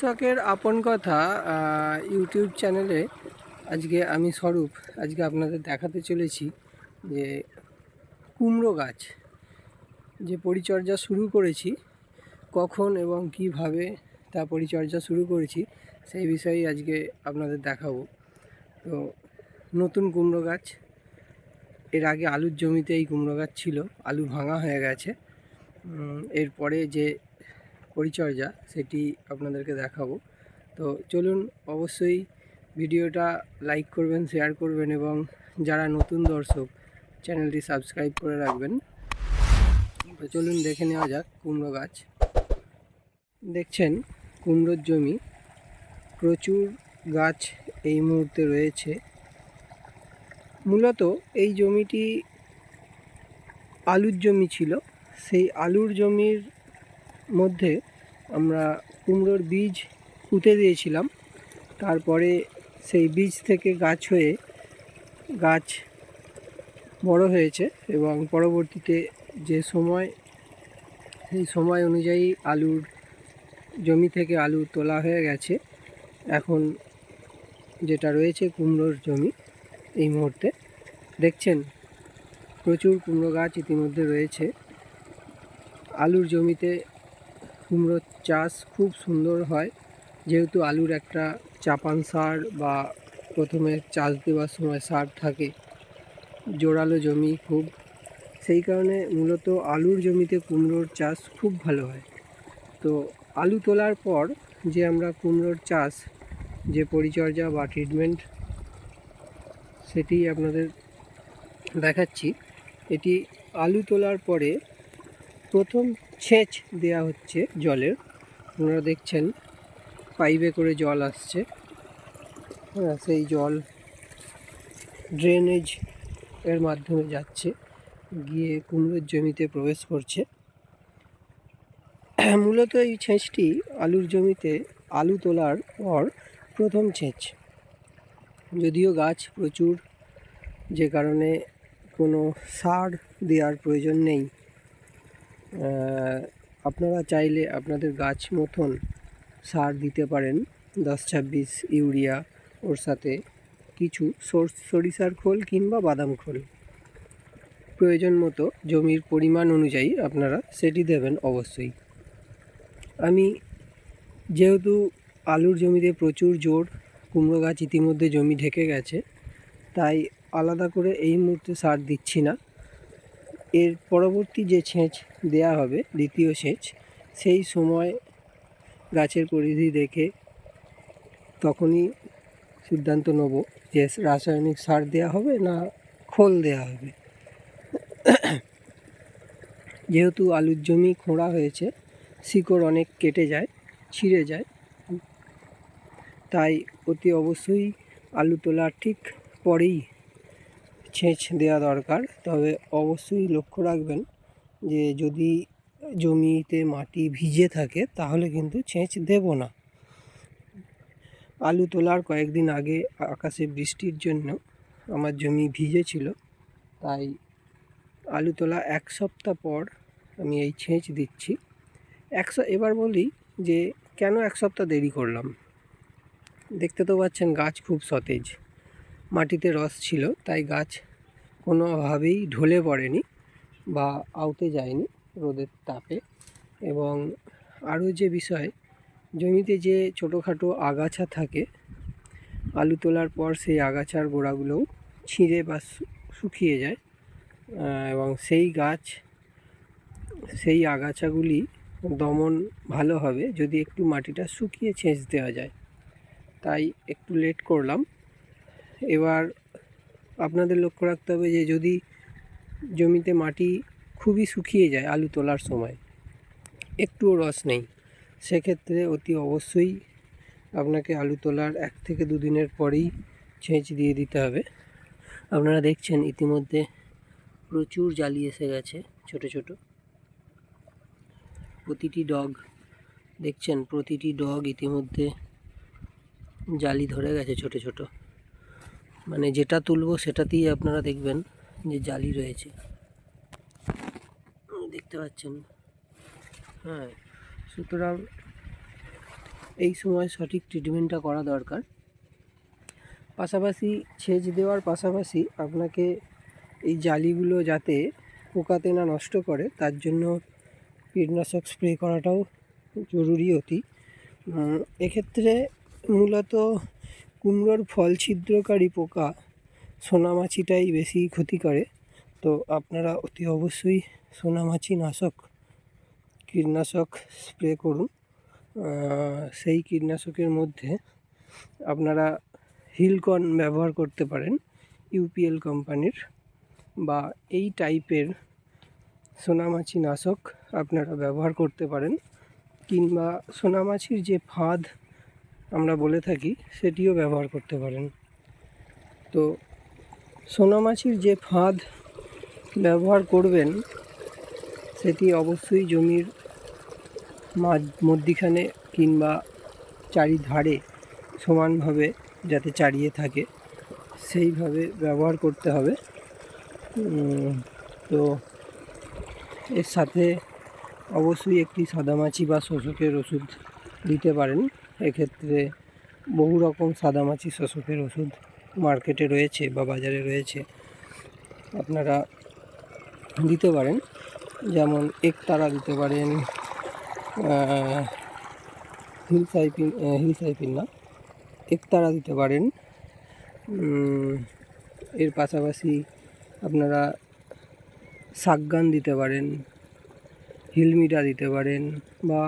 কৃষকের আপন কথা ইউটিউব চ্যানেলে আজকে আমি স্বরূপ, আজকে আপনাদের দেখাতে চলেছি যে কুমড়ো গাছ, যে পরিচর্যা শুরু করেছি, কখন এবং কীভাবে তা পরিচর্যা শুরু করেছি, সেই বিষয়ে আজকে আপনাদের দেখাবো। তো নতুন কুমড়ো গাছ, এর আগে আলুর জমিতে এই কুমড়ো গাছ ছিল, আলু ভাঙা হয়ে গেছে। এরপরে যে পরিচর্যা সেটি আপনাদেরকে দেখাবো। তো চলুন অবশ্যই ভিডিওটা লাইক করবেন, শেয়ার করবেন এবং যারা নতুন দর্শক চ্যানেলটি সাবস্ক্রাইব করে রাখবেন। তো চলুন দেখে নেওয়া যাক কুমড়ো গাছ। দেখছেন কুমড়োর জমি। প্রচুর গাছ এই মুহূর্তে রয়েছে। মূলত এই জমিটি আলুর জমি ছিল। সেই আলুর জমির মধ্যে আমরা কুমড়োর বীজ পুঁতে দিয়েছিলাম। তারপরে সেই বীজ থেকে গাছ হয়ে গাছ বড় হয়েছে এবং পরবর্তীতে যে সময়, সেই সময় অনুযায়ী আলুর জমি থেকে আলু তোলা হয়ে গেছে। এখন যেটা রয়েছে কুমড়োর জমি এই মুহূর্তে। দেখছেন, প্রচুর কুমড়ো গাছ ইতিমধ্যে রয়েছে। আলুর জমিতে কুমড়ো চাষ খুব সুন্দর হয়। যেহেতু আলুর একটা চাপান সার বা প্রথমে চাষ দেওয়ার সময় সার থাকে, জোরালো জমি খুব। সেই কারণে মূলত আলুর জমিতে কুমড়োর চাষ খুব ভালো হয়। তো আলু তোলার পর যে আমরা কুমড়োর চাষ, যে পরিচর্যা বা ট্রিটমেন্ট সেটি আপনাদের দেখাচ্ছি, এটি আলু তোলার পরে প্রথম সেচ দেয়া হচ্ছে জলের। আপনারা দেখছেন, পাইপে করে জল আসছে। হ্যাঁ সেই জল ড্রেনেজ এর মাধ্যমে যাচ্ছে, গিয়ে কুমড়োর জমিতে প্রবেশ করছে। মূলত এই ছেঁচটি আলুর জমিতে আলু তোলার পর প্রথম ছেঁচ যদিও গাছ প্রচুর, যে কারণে কোনো সার দেওয়ার প্রয়োজন নেই। আপনারা চাইলে আপনাদের গাছ মতন সার দিতে পারেন। দশ ছাব্বিশ ইউরিয়া ওর সাথে কিছু সর- সরিষার খোল কিংবা বাদাম খোল। প্রয়োজন মতো জমির পরিমাণ অনুযায়ী আপনারা সেটি দেবেন অবশ্যই। আমি যেহেতু আলুর জমিতে প্রচুর জোর কুমড়ো গাছ ইতিমধ্যে জমি ঢেকে গেছে, তাই আলাদা করে এই মুহূর্তে সার দিচ্ছি না। এর পরবর্তী যে সেচ দেয়া হবে, দ্বিতীয় সেচ সেই সময় গাছের পরিধি দেখে তখনই সিদ্ধান্ত নেব যে রাসায়নিক সার দেয়া হবে না খোল দেয়া হবে। যেহেতু আলুর জমি খোঁড়া হয়েছে, শিকড় অনেক কেটে যায়, ছিঁড়ে যায়, তাই অতি অবশ্যই আলু তোলার ঠিক পরেই ছেঁচ দেওয়া দরকার। তবে অবশ্যই লক্ষ্য রাখবেন যে যদি জমিতে মাটি ভিজে থাকে, তাহলে কিন্তু ছেঁচ দেব না। আলু তোলার কয়েকদিন আগে আকাশে বৃষ্টির জন্য আমার জমি ভিজে ছিল। তাই আলু তোলা এক সপ্তাহ পর আমি এই ছেঁচ দিচ্ছি। এক এবার বলি যে কেন এক সপ্তাহ দেরি করলাম? দেখতে তো পাচ্ছেন গাছ খুব সতেজ। মাটিতে রস ছিল, তাই গাছ কোনোভাবেই ঢলে পড়েনি বা আউতে যায়নি রোদের তাপে। এবং আরও যে বিষয়, জমিতে যে ছোটোখাটো আগাছা থাকে, আলু তোলার পর সেই আগাছার গোড়াগুলোও ছিঁড়ে বা শুকিয়ে যায়। এবং সেই গাছ, সেই আগাছাগুলি দমন ভালো হবে যদি একটু মাটিটা শুকিয়ে ছেঁচ দেওয়া যায়। তাই একটু লেট করলাম। এবার আপনাদের লক্ষ্য রাখতে হবে যে যদি জমিতে মাটি খুবই শুকিয়ে যায় আলু তোলার সময়, একটুও রস নেই, সেক্ষেত্রে অতি অবশ্যই আপনাকে আলু তোলার এক থেকে দুদিনের পরেই ছেঁচ দিয়ে দিতে হবে। আপনারা দেখছেন ইতিমধ্যে প্রচুর জালি এসে গেছে ছোট ছোট। প্রতিটি ডগ, দেখছেন প্রতিটি ডগ ইতিমধ্যে জালি ধরে গেছে ছোট ছোট। মানে যেটা তুলবো সেটাতেই আপনারা দেখবেন যে জালি রয়েছে। দেখতে পাচ্ছেন? হ্যাঁ সুতরাং এই সময় সঠিক ট্রিটমেন্টটা করা দরকার। পাশাপাশি সেচ দেওয়ার পাশাপাশি আপনাকে এই জালিগুলো যাতে পোকাতে না নষ্ট করে, তার জন্য কীটনাশক স্প্রে করাটাও জরুরি অতি। এক্ষেত্রে মূলত কুমড়োর ফল ছিদ্রকারী পোকা সোনামাছিটাই বেশি ক্ষতি করে। তো আপনারা অতি অবশ্যই সোনামাছি নাশক কীটনাশক স্প্রে করুন। সেই কীটনাশকের মধ্যে আপনারা হিলকন ব্যবহার করতে পারেন ইউপিএল কোম্পানির বা এই টাইপের সোনামাছি নাশক আপনারা ব্যবহার করতে পারেন। কিংবা সোনামাছির যে ফাঁদ আমরা বলে থাকি সেটিও ব্যবহার করতে পারেন। তো সোনামাছির যে ফাঁদ ব্যবহার করবেন, সেটি অবশ্যই জমির মাঝ, মধ্যিখানে কিংবা চারিধারে সমানভাবে যাতে চারিয়ে থাকে, সেইভাবে ব্যবহার করতে হবে। তো এর সাথে অবশ্যই একটি সাদামাছি বা শোষকের ওষুধ দিতে পারেন। এক্ষেত্রে বহু রকম সাদামাছি শোষকের ওষুধ মার্কেটে রয়েছে বা বাজারে রয়েছে। আপনারা দিতে পারেন। যেমন একতারা দিতে পারেন হিল সাইপিন হিল সাইপিন না, একতারা দিতে পারেন। এর পাশাপাশি আপনারা শাকগান দিতে পারেন হিলমিটা দিতে পারেন বা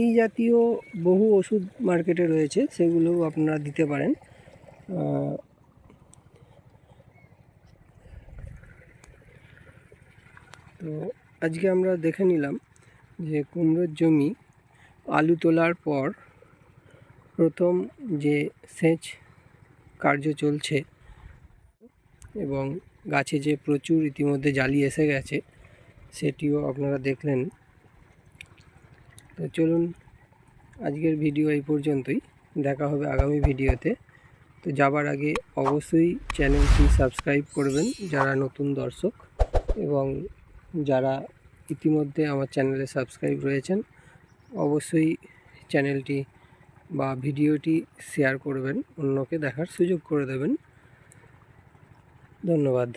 এই জাতীয় বহু ওষুধ মার্কেটে রয়েছে, সেগুলোও আপনারা দিতে পারেন। তো আজকে আমরা দেখে নিলাম যে কুমড়োর জমি আলু তোলার পর প্রথম যে সেচ কার্য চলছে এবং গাছে যে প্রচুর ইতিমধ্যে জালি এসে গেছে, সেটিও আপনারা দেখলেন। তো চলুন আজকের ভিডিও এই পর্যন্তই। দেখা হবে আগামী ভিডিওতে। তো যাবার আগে অবশ্যই চ্যানেলটি সাবস্ক্রাইব করবেন যারা নতুন দর্শক এবং যারা ইতিমধ্যে আমার চ্যানেলে সাবস্ক্রাইব রয়েছেন, অবশ্যই চ্যানেলটি বা ভিডিওটি শেয়ার করবেন, অন্যকে দেখার সুযোগ করে দেবেন। ধন্যবাদ।